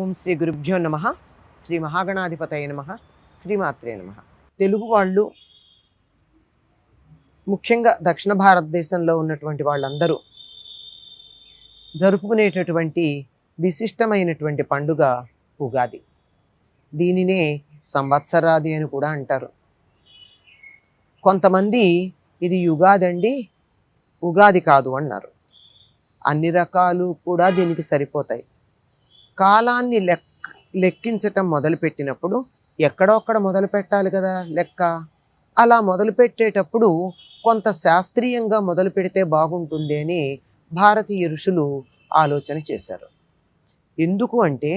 ఓం శ్రీ గురుభ్యో నమ. శ్రీ మహాగణాధిపతయ నమ. శ్రీమాత్రే నమ. తెలుగు వాళ్ళు ముఖ్యంగా దక్షిణ భారతదేశంలో ఉన్నటువంటి వాళ్ళందరూ జరుపుకునేటటువంటి విశిష్టమైనటువంటి పండుగ ఉగాది. దీనినే సంవత్సరాది అని కూడా అంటారు. కొంతమంది ఇది యుగాది అండి ఉగాది కాదు అన్నారు. అన్ని రకాలు కూడా దీనికి సరిపోతాయి. కాలాన్ని లెక్ లెక్కించటం మొదలుపెట్టినప్పుడు ఎక్కడొక్కడ మొదలు పెట్టాలి కదా లెక్క. అలా మొదలు పెట్టేటప్పుడు కొంత శాస్త్రీయంగా మొదలు పెడితే బాగుంటుంది అని భారతీయ ఋషులు ఆలోచన చేశారు. ఎందుకు అంటే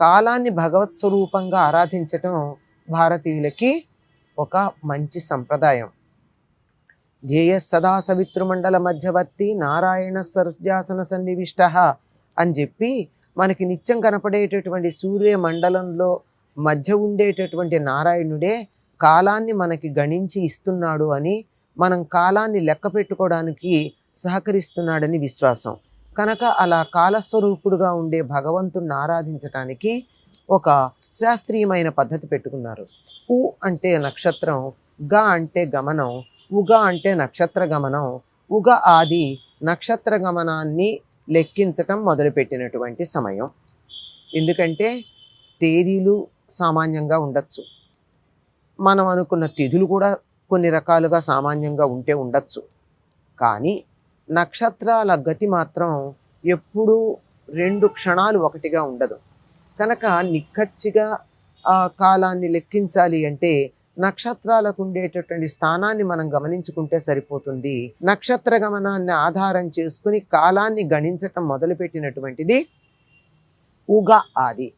కాలాన్ని భగవత్ స్వరూపంగా ఆరాధించటం భారతీయులకి ఒక మంచి సంప్రదాయం. ధ్యేయ సదా సవితృమండల మధ్యవర్తి నారాయణ సరస్యాసన సన్నివిష్ట అని చెప్పి మనకి నిత్యం కనపడేటటువంటి సూర్య మండలంలో మధ్య ఉండేటటువంటి నారాయణుడే కాలాన్ని మనకి గణించి ఇస్తున్నాడు అని మనం కాలాన్ని లెక్క పెట్టుకోవడానికి సహకరిస్తున్నాడని విశ్వాసం. కనుక అలా కాలస్వరూపుడుగా ఉండే భగవంతుణ్ణి ఆరాధించటానికి ఒక శాస్త్రీయమైన పద్ధతి పెట్టుకున్నారు. ఉ అంటే నక్షత్రం గ అంటే గమనం ఉగ అంటే నక్షత్ర గమనం ఉగ ఆది నక్షత్ర గమనాన్ని లెక్కించటం మొదలుపెట్టినటువంటి సమయం. ఎందుకంటే తేదీలు సామాన్యంగా ఉండొచ్చు. మనం అనుకున్న తిథులు కూడా కొన్ని రకాలుగా సామాన్యంగా ఉంటే ఉండొచ్చు. కానీ నక్షత్రాల గతి మాత్రం ఎప్పుడూ రెండు క్షణాలు ఒకటిగా ఉండదు. కనుక నిక్కచ్చిగా ఆ కాలాన్ని లెక్కించాలి అంటే నక్షత్రాలకు ఉండేటటువంటి స్థానాన్ని మనం గమనించుకుంటే సరిపోతుంది. నక్షత్ర గమనాన్ని ఆధారం చేసుకుని కాలాన్ని గణించటం మొదలుపెట్టినటువంటిది ఉగ ఆది.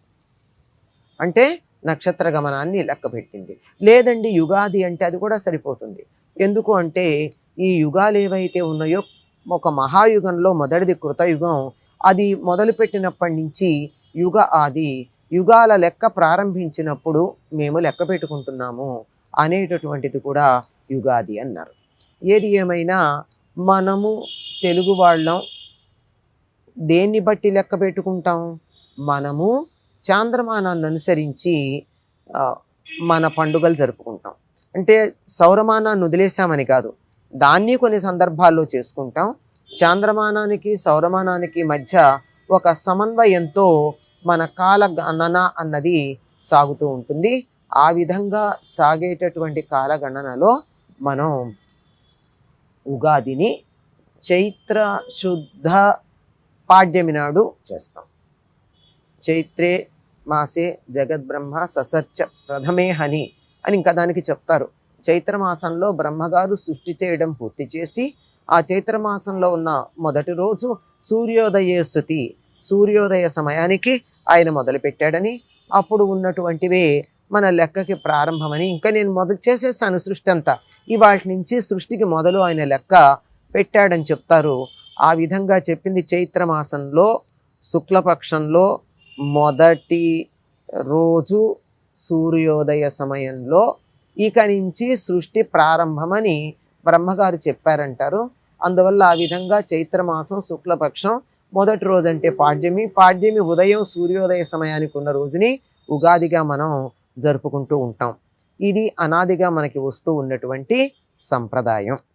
అంటే నక్షత్ర గమనాన్ని లెక్క పెట్టింది. లేదండి యుగాది అంటే అది కూడా సరిపోతుంది. ఎందుకు అంటే ఈ యుగాలు ఏవైతే ఉన్నాయో ఒక మహాయుగంలో మొదటిది కృతయుగం. అది మొదలుపెట్టినప్పటి నుంచి యుగ ఆది యుగాల లెక్క ప్రారంభించినప్పుడు మేము లెక్క పెట్టుకుంటున్నాము అనేటటువంటిది కూడా యుగాది అన్నారు. ఏది ఏమైనా మనము తెలుగు వాళ్ళం దేన్ని బట్టి లెక్క పెట్టుకుంటాం? మనము చాంద్రమానాన్ని అనుసరించి మన పండుగలు జరుపుకుంటాం. అంటే సౌరమానాన్ని వదిలేసామని కాదు దాన్ని కొన్ని సందర్భాల్లో చేసుకుంటాం. చాంద్రమానానికి సౌరమానానికి మధ్య ఒక సమన్వయంతో మన కాల గణన అన్నది సాగుతూ ఉంటుంది. ఆ విధంగా సాగేటటువంటి కాలగణనలో మనం ఉగాదిని చైత్ర శుద్ధ పాడ్యమి నాడు చేస్తాం. చైత్రే మాసే జగద్బ్రహ్మ ససత్య ప్రథమే హని అని ఇంకా దానికి చెప్తారు. చైత్రమాసంలో బ్రహ్మగారు సృష్టి చేయడం పూర్తి చేసి ఆ చైత్రమాసంలో ఉన్న మొదటి రోజు సూర్యోదయ సూర్యోదయ సమయానికి ఆయన మొదలుపెట్టాడని అప్పుడు ఉన్నటువంటివే మన లెక్కకి ప్రారంభమని ఇంకా నేను మొదలు చేసేసాను సృష్టి అంతా. ఇవాటి నుంచి సృష్టికి మొదలు ఆయన లెక్క పెట్టాడని చెప్తారు. ఆ విధంగా చెప్పింది చైత్రమాసంలో శుక్లపక్షంలో మొదటి రోజు సూర్యోదయ సమయంలో ఇక నుంచి సృష్టి ప్రారంభమని బ్రహ్మగారు చెప్పారంటారు. అందువల్ల ఆ విధంగా చైత్రమాసం శుక్లపక్షం మొదటి రోజు అంటే పాడ్యమి. పాడ్యమి ఉదయం సూర్యోదయ సమయానికి ఉన్న రోజుని ఉగాదిగా మనం జరుపుకుంటూ ఉంటాం. ఇది అనాదిగా మనకి వస్తూ ఉన్నటువంటి సంప్రదాయం.